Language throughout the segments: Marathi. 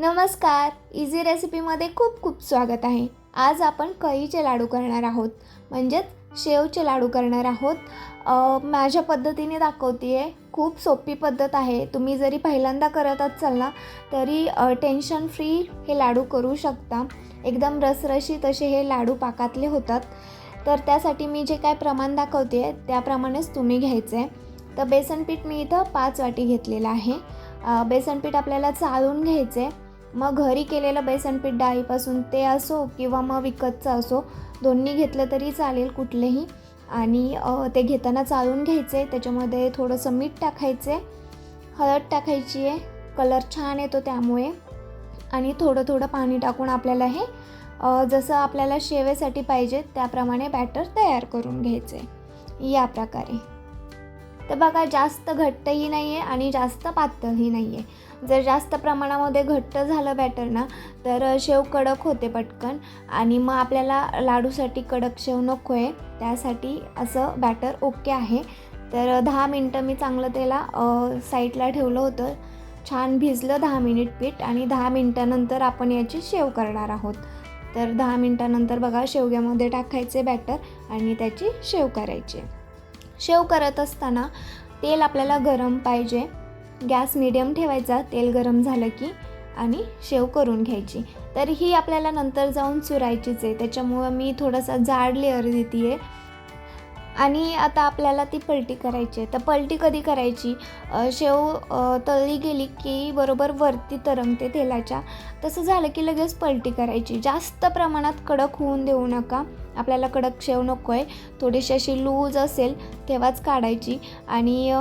नमस्कार इझी रेसिपीमध्ये खूप खूप स्वागत आहे. आज आपण कळीचे लाडू करणार आहोत? म्हणजेच शेवचे लाडू करणार आहोत. माझ्या पद्धतीने दाखवते आहे खूप सोपी पद्धत आहे. तुम्ही जरी पहिल्यांदा करत असाल ना तरी टेन्शन फ्री हे लाडू करू शकता. एकदम रसरशीत असे हे लाडू पाकातले होतात. तर त्यासाठी मी जे काय प्रमाण दाखवते आहे त्याप्रमाणेच तुम्ही घ्यायचं आहे तर बेसनपीठ मी इथं पाच वाटी घेतलेलं आहे. बेसनपीठ आपल्याला चाळून घ्यायचं आहे मग घरी केलेलं बेसनपीठ डाळीपासून ते असो किंवा मग विकतचं असो दोन्ही घेतलं तरी चालेल कुठलेही. आणि ते घेताना चाळून घ्यायचे त्याच्यामध्ये थोडंसं मीठ टाकायचे. हळद टाकायची आहे कलर छान येतो त्यामुळे. आणि थोडं थोडं पाणी टाकून आपल्याला हे जसं आपल्याला शेवेसाठी पाहिजे त्याप्रमाणे बॅटर तयार करून घ्यायचे. या प्रकारे. तर बघा जास्त घट्टही नाही आहे आणि जास्त पातळही नाही आहे जर जास्त प्रमाणामध्ये घट्ट झालं बॅटर ना तर शेव कडक होते पटकन. आणि मग आपल्याला लाडूसाठी कडक शेव नको आहे त्यासाठी असं बॅटर ओके आहे. तर दहा मिनटं मी चांगलं त्याला साईडला ठेवलं होतं. छान भिजलं दहा मिनिट पीठ आणि दहा मिनटानंतर आपण याची शेव करणार आहोत. तर दहा मिनटानंतर बघा शेवग्यामध्ये टाकायचे बॅटर आणि त्याची शेव करायची. शेव करत असताना तेल आपल्याला गरम पाहिजे. गॅस मिडियम ठेवायचा तेल गरम झालं की आणि शेव करून घ्यायची. तर ही आपल्याला नंतर जाऊन चुरायचीच आहे. त्याच्यामुळं मी थोडासा जाड लेअर देते आहे आणि आता आपल्याला ती पलटी करायची आहे. तर पलटी कधी करायची? शेव तळली गेली की बरोबर वरती तरंगते तेलाच्या. तसं झालं की लगेच पलटी करायची. जास्त प्रमाणात कडक होऊन देऊ नका. आपल्याला कडक शेव नको आहे थोडीशी अशी लूज असेल तेव्हाच काढायची. आणि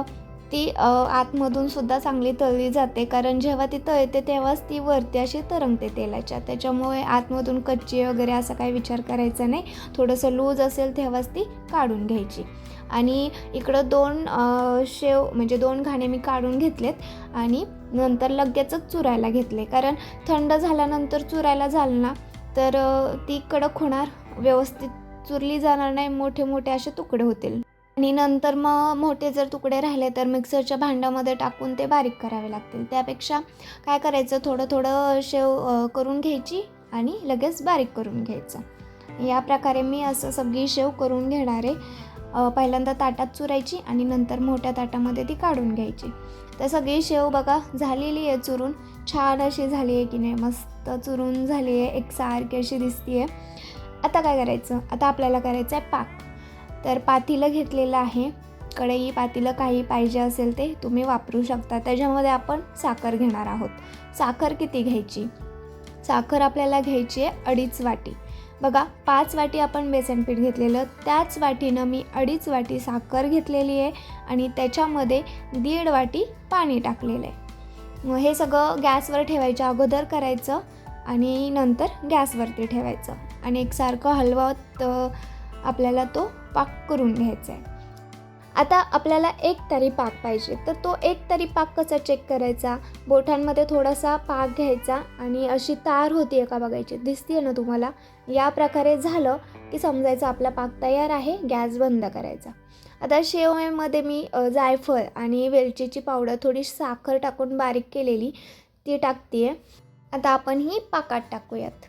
ती आतमधून सुद्धा चांगली तळली जाते. कारण जेव्हा ती तळते तेव्हाच ती वरती अशी तरंगते तेलाच्या. त्याच्यामुळे आतमधून कच्ची वगैरे असा काही विचार करायचा नाही. थोडंसं लूज असेल तेव्हाच ती काढून घ्यायची. आणि इकडं दोन शेव म्हणजे दोन घाणे मी काढून घेतलेत. आणि नंतर लगेचच चुरायला घेतले. कारण थंड झाल्यानंतर चुरायला झालं ना तर ती कडक होणार. व्यवस्थित चुरली जाणार नाही. मोठे मोठे असे तुकडे होतील. आणि नंतर मग मोठे जर तुकडे राहिले तर मिक्सरच्या भांड्यामध्ये टाकून ते बारीक करावे लागतील. त्यापेक्षा काय करायचं? थोडं थोडं शेव करून घ्यायची आणि लगेच बारीक करून घ्यायचं. या प्रकारे मी असं सगळी शेव करून घेणार आहे. पहिल्यांदा ताटात चुरायची आणि नंतर मोठ्या ताटामध्ये ती काढून घ्यायची. तर सगळी शेव बघा झालेली आहे चुरून. छान अशी झाली आहे की नाही? मस्त चुरून झाली आहे. एकसारखी अशी दिसती आहे आता काय करायचं? आता आपल्याला करायचं आहे पाक. तर पातीलं घेतलेलं आहे. कढई पातीलं काही पाहिजे असेल ते तुम्ही वापरू शकता. त्याच्यामध्ये आपण साखर घेणार आहोत. साखर किती घ्यायची? साखर आपल्याला घ्यायची आहे अडीच वाटी. बघा पाच वाटी आपण बेसन पीठ घेतलेलं. त्याच वाटीनं मी अडीच वाटी साखर घेतलेली आहे आणि त्याच्यामध्ये दीड वाटी पाणी टाकलेलं आहे. मग हे सगळं गॅसवर ठेवायच्या अगोदर करायचं आणि नंतर गॅसवरती ठेवायचं. आणि एकसारखं हलवत आपल्याला तो पाक करून घ्यायचा आहे. आता आपल्याला एक तरी पाक पाहिजे. तर तो एक तरी पाक कसा चेक करायचा? बोटांमध्ये थोडासा पाक घ्यायचा आणि अशी तार होती आहे का बघायची दिसते ना तुम्हाला? या प्रकारे झालं की समजायचं आपला पाक तयार आहे गॅस बंद करायचा. आता शेवमध्ये मी जायफळ आणि वेलचीची पावडर थोडी साखर टाकून बारीक केलेली ती टाकते आहे आता आपण ही पाकात टाकूयात.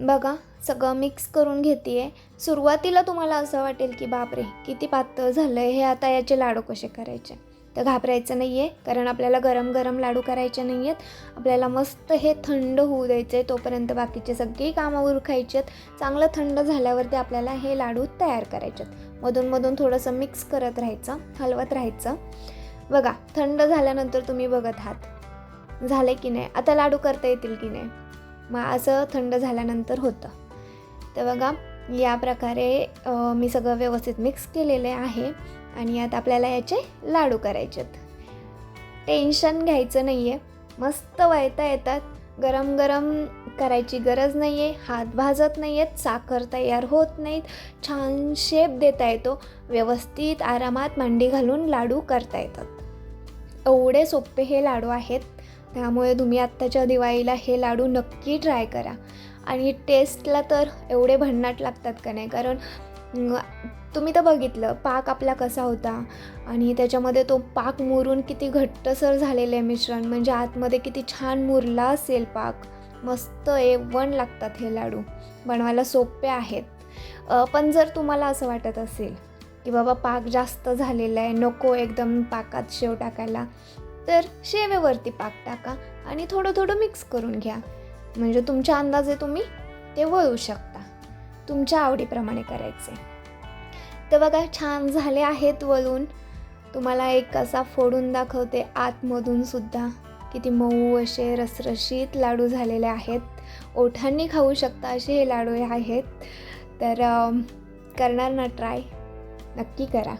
बघा सगळं मिक्स करून घेते आहे सुरुवातीला तुम्हाला असं वाटेल की बापरे किती पातळ झालं आहे हे आता याचे लाडू कसे करायचे? तर घाबरायचं नाही आहे कारण आपल्याला गरम गरम लाडू करायचे नाही आहेत आपल्याला मस्त हे थंड होऊ द्यायचं आहे तोपर्यंत बाकीचे सगळी कामं उरखायची आहेत. चांगलं थंड झाल्यावरती आपल्याला हे लाडू तयार करायचे आहेत. मधून मधून थोडंसं मिक्स करत राहायचं हलवत राहायचं. बघा थंड झाल्यानंतर तुम्ही बघत आहात. झाले की नाही? आता लाडू करता येतील की नाही? मग असं थंड झाल्यानंतर होतं. तर बघा या प्रकारे मी सगळं व्यवस्थित मिक्स केलेले आहे आणि आता आपल्याला याचे लाडू करायचे आहेत. टेन्शन घ्यायचं नाही आहे मस्त वळता येतात. गरम गरम करायची गरज नाही आहे हात भाजत नाही आहेत साखर तयार होत नाहीत. छान शेप देता येतो. व्यवस्थित आरामात मांडी घालून लाडू करता येतात. एवढे सोपे हे लाडू आहेत. त्यामुळे तुम्ही आत्ताच्या दिवाळीला हे लाडू नक्की ट्राय करा. आणि टेस्टला तर एवढे भन्नाट लागतात का नाही? कारण तुम्ही तर बघितलं पाक आपला कसा होता? आणि त्याच्यामध्ये तो पाक मुरून किती घट्टसर झालेलं आहे मिश्रण. म्हणजे आतमध्ये किती छान मुरला असेल पाक. मस्त ए वन लागतात हे लाडू. बनवायला सोपे आहेत. पण जर तुम्हाला असं वाटत असेल की बाबा पाक जास्त झालेला आहे नको एकदम पाकात शेव टाकायला तर शेवेवरती पाक टाका आणि थोडं थोडं मिक्स करून घ्या. म्हणजे तुमच्या अंदाजे तुम्ही ते वळू शकता. तुमच्या आवडीप्रमाणे करायचे. तर बघा छान झाले आहेत वळून. तुम्हाला एक असा फोडून दाखवते आतमधून सुद्धा. किती मऊ असे रसरशीत लाडू झालेले आहेत. ओठांनी खाऊ शकता असे हे लाडू आहेत. तर करणार ना ट्राय नक्की करा.